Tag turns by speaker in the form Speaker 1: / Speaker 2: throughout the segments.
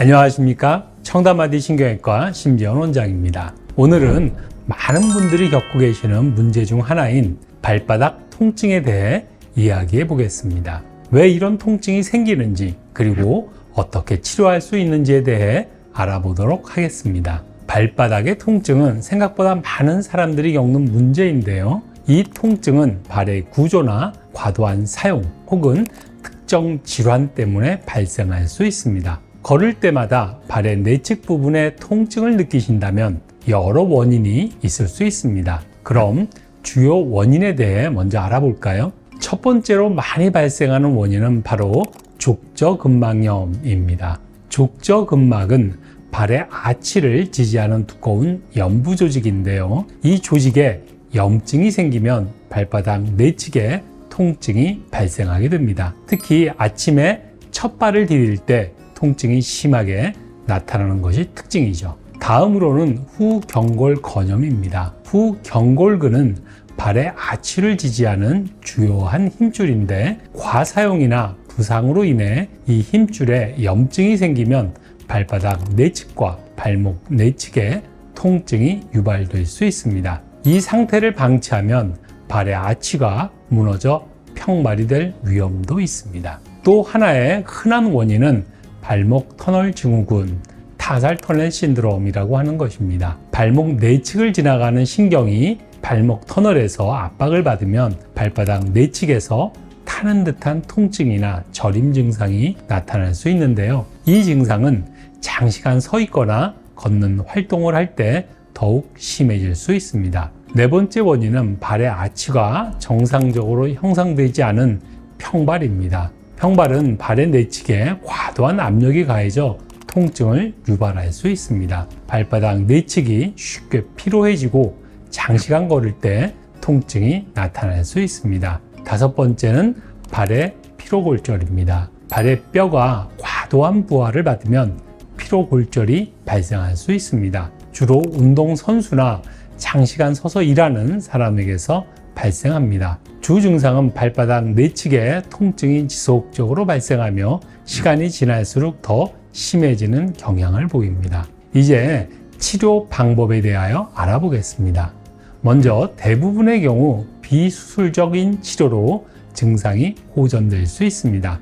Speaker 1: 안녕하십니까? 청담아디 신경외과 심지연 원장입니다. 오늘은 많은 분들이 겪고 계시는 문제 중 하나인 발바닥 통증에 대해 이야기해 보겠습니다. 왜 이런 통증이 생기는지 그리고 어떻게 치료할 수 있는지에 대해 알아보도록 하겠습니다. 발바닥의 통증은 생각보다 많은 사람들이 겪는 문제인데요. 이 통증은 발의 구조나 과도한 사용 혹은 특정 질환 때문에 발생할 수 있습니다. 걸을 때마다 발의 내측 부분에 통증을 느끼신다면 여러 원인이 있을 수 있습니다. 그럼 주요 원인에 대해 먼저 알아볼까요? 첫 번째로 많이 발생하는 원인은 바로 족저근막염입니다. 족저근막은 발의 아치를 지지하는 두꺼운 연부 조직인데요. 이 조직에 염증이 생기면 발바닥 내측에 통증이 발생하게 됩니다. 특히 아침에 첫 발을 디딜 때 통증이 심하게 나타나는 것이 특징이죠. 다음으로는 후경골건염입니다. 후경골근은 발의 아치를 지지하는 주요한 힘줄인데 과사용이나 부상으로 인해 이 힘줄에 염증이 생기면 발바닥 내측과 발목 내측에 통증이 유발될 수 있습니다. 이 상태를 방치하면 발의 아치가 무너져 평발이 될 위험도 있습니다. 또 하나의 흔한 원인은 발목 터널 증후군, 타살 터널 신드롬이라고 하는 것입니다. 발목 내측을 지나가는 신경이 발목 터널에서 압박을 받으면 발바닥 내측에서 타는 듯한 통증이나 저림 증상이 나타날 수 있는데요. 이 증상은 장시간 서 있거나 걷는 활동을 할 때 더욱 심해질 수 있습니다. 네 번째 원인은 발의 아치가 정상적으로 형성되지 않은 평발입니다. 평발은 발의 내측에 과도한 압력이 가해져 통증을 유발할 수 있습니다. 발바닥 내측이 쉽게 피로해지고 장시간 걸을 때 통증이 나타날 수 있습니다. 다섯 번째는 발의 피로골절입니다. 발의 뼈가 과도한 부하를 받으면 피로골절이 발생할 수 있습니다. 주로 운동선수나 장시간 서서 일하는 사람에게서 발생합니다. 주 증상은 발바닥 내측에 통증이 지속적으로 발생하며 시간이 지날수록 더 심해지는 경향을 보입니다. 이제 치료 방법에 대하여 알아보겠습니다. 먼저 대부분의 경우 비수술적인 치료로 증상이 호전될 수 있습니다.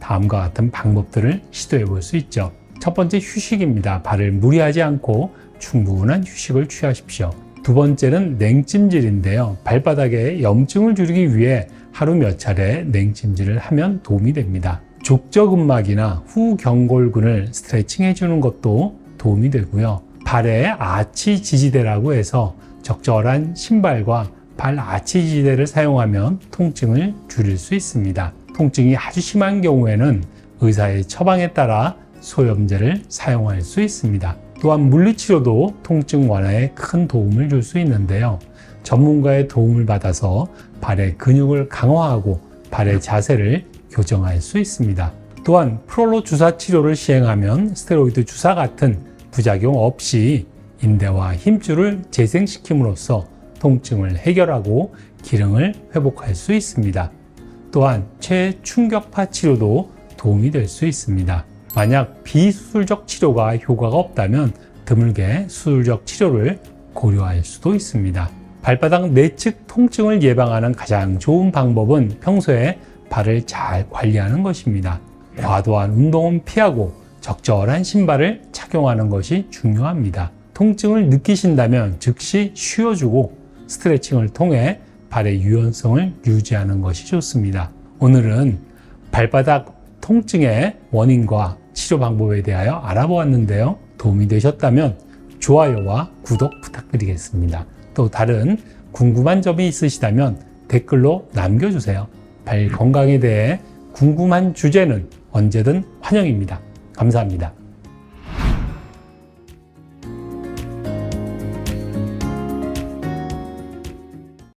Speaker 1: 다음과 같은 방법들을 시도해 볼 수 있죠. 첫 번째 휴식입니다. 발을 무리하지 않고 충분한 휴식을 취하십시오. 두 번째는 냉찜질인데요. 발바닥에 염증을 줄이기 위해 하루 몇 차례 냉찜질을 하면 도움이 됩니다. 족저근막이나 후경골근을 스트레칭 해주는 것도 도움이 되고요. 발의 아치 지지대라고 해서 적절한 신발과 발 아치 지지대를 사용하면 통증을 줄일 수 있습니다. 통증이 아주 심한 경우에는 의사의 처방에 따라 소염제를 사용할 수 있습니다. 또한 물리치료도 통증 완화에 큰 도움을 줄 수 있는데요. 전문가의 도움을 받아서 발의 근육을 강화하고 발의 자세를 교정할 수 있습니다. 또한 프롤로 주사 치료를 시행하면 스테로이드 주사 같은 부작용 없이 인대와 힘줄을 재생시킴으로써 통증을 해결하고 기능을 회복할 수 있습니다. 또한 최충격파 치료도 도움이 될 수 있습니다. 만약 비수술적 치료가 효과가 없다면 드물게 수술적 치료를 고려할 수도 있습니다. 발바닥 내측 통증을 예방하는 가장 좋은 방법은 평소에 발을 잘 관리하는 것입니다. 과도한 운동은 피하고 적절한 신발을 착용하는 것이 중요합니다. 통증을 느끼신다면 즉시 쉬어주고 스트레칭을 통해 발의 유연성을 유지하는 것이 좋습니다. 오늘은 발바닥 통증의 원인과 치료 방법에 대하여 알아보았는데요. 도움이 되셨다면 좋아요와 구독 부탁드리겠습니다. 또 다른 궁금한 점이 있으시다면 댓글로 남겨주세요. 발 건강에 대해 궁금한 주제는 언제든 환영입니다. 감사합니다.